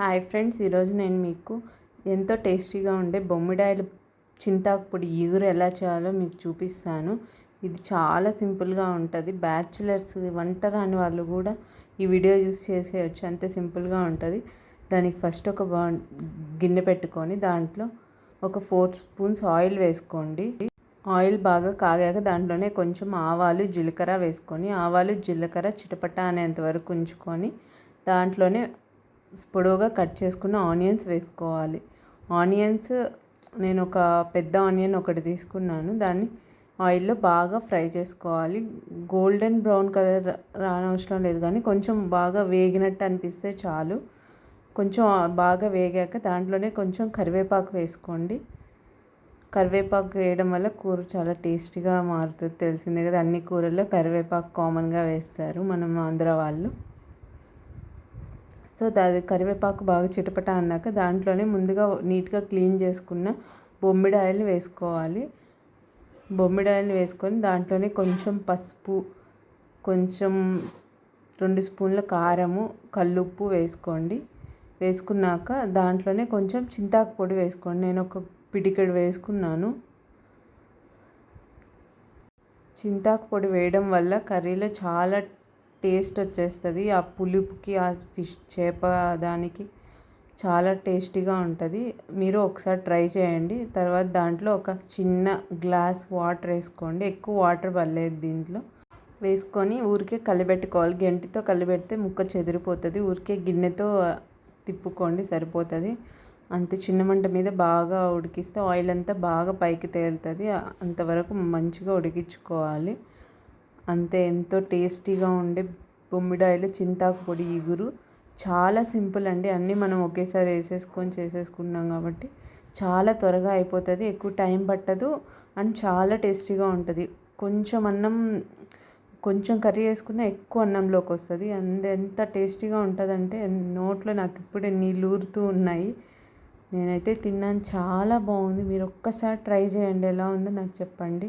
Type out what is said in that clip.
Hi friends ఈరోజు నేను మీకు ఎంతో టేస్టీగా ఉండే బొమ్మిడాయలు చింతాకు పొడి ఈగురు ఎలా చేయాలో మీకు చూపిస్తాను. ఇది చాలా సింపుల్గా ఉంటుంది. బ్యాచిలర్స్ వంట రాని వాళ్ళు కూడా ఈ వీడియో చూసి చేసేయచ్చు. అంతే సింపుల్గా ఉంటుంది. దానికి ఫస్ట్ ఒక గిన్నె పెట్టుకొని దాంట్లో ఒక ఫోర్ స్పూన్స్ ఆయిల్ వేసుకోండి. ఆయిల్ బాగా కాగాక దాంట్లోనే కొంచెం ఆవాలు జీలకర్ర వేసుకొని ఆవాలు జీలకర్ర చిటపట అనేంత వరకు ఉంచుకొని దాంట్లోనే పొడవుగా కట్ చేసుకున్న ఆనియన్స్ వేసుకోవాలి. ఆనియన్స్ నేను ఒక పెద్ద ఆనియన్ ఒకటి తీసుకున్నాను. దాన్ని ఆయిల్లో బాగా ఫ్రై చేసుకోవాలి. గోల్డెన్ బ్రౌన్ కలర్ రానవసరం లేదు కానీ కొంచెం బాగా వేగినట్టు అనిపిస్తే చాలు. కొంచెం బాగా వేగాక దాంట్లోనే కొంచెం కరివేపాకు వేసుకోండి. కరివేపాకు వేయడం వల్ల కూర చాలా టేస్టీగా మారుతుంది. తెలిసిందే కదా అన్ని కూరల్లో కరివేపాకు కామన్గా వేస్తారు మనం ఆంధ్ర వాళ్ళు. సో అది కరివేపాకు బాగా చిటపట అన్నాక దాంట్లోనే ముందుగా నీట్గా క్లీన్ చేసుకున్న బొమ్మిడి ఆయిల్ని వేసుకోవాలి. బొమ్మిడి ఆయిల్ని వేసుకొని దాంట్లోనే కొంచెం పసుపు కొంచెం రెండు స్పూన్ల కారము కల్లుప్పు వేసుకోండి. వేసుకున్నాక దాంట్లోనే కొంచెం చింతాకు పొడి వేసుకోండి. నేను ఒక పిడికెడు వేసుకున్నాను. చింతాకు పొడి వేయడం వల్ల కర్రీలో చాలా టేస్ట్ వచ్చేస్తుంది. ఆ పులుపుకి ఆ ఫిష్ చేప దానికి చాలా టేస్టీగా ఉంటుంది. మీరు ఒకసారి ట్రై చేయండి. తర్వాత దాంట్లో ఒక చిన్న గ్లాస్ వాటర్ వేసుకోండి. ఎక్కువ వాటర్ పడలేదు దీంట్లో. వేసుకొని ఊరికే కలిపెట్టుకోవాలి. గెంటితో కలిపెడితే ముక్క చెదిరిపోతుంది. ఊరికే గిన్నెతో తిప్పుకోండి సరిపోతుంది. అంత చిన్న మంట మీద బాగా ఉడికిస్తే ఆయిల్ అంతా బాగా పైకి తేలుతుంది. అంతవరకు మంచిగా ఉడికించుకోవాలి. అంతే ఎంతో టేస్టీగా ఉండే బొమ్మిడాయిలు చింతాకు పొడి ఇగురు. చాలా సింపుల్ అండి. అన్నీ మనం ఒకేసారి వేసేసుకొని చేసేసుకున్నాం కాబట్టి చాలా త్వరగా అయిపోతుంది. ఎక్కువ టైం పట్టదు అండ్ చాలా టేస్టీగా ఉంటుంది. కొంచెం అన్నం కొంచెం కర్రీ వేసుకున్న ఎక్కువ అన్నంలోకి వస్తుంది. అంత ఎంత టేస్టీగా ఉంటుందంటే నోట్లో నాకు ఇప్పుడే నీళ్ళు ఊరుతూ ఉన్నాయి. నేనైతే తిన్నాను. చాలా బాగుంది. మీరు ఒక్కసారి ట్రై చేయండి. ఎలా ఉందో నాకు చెప్పండి.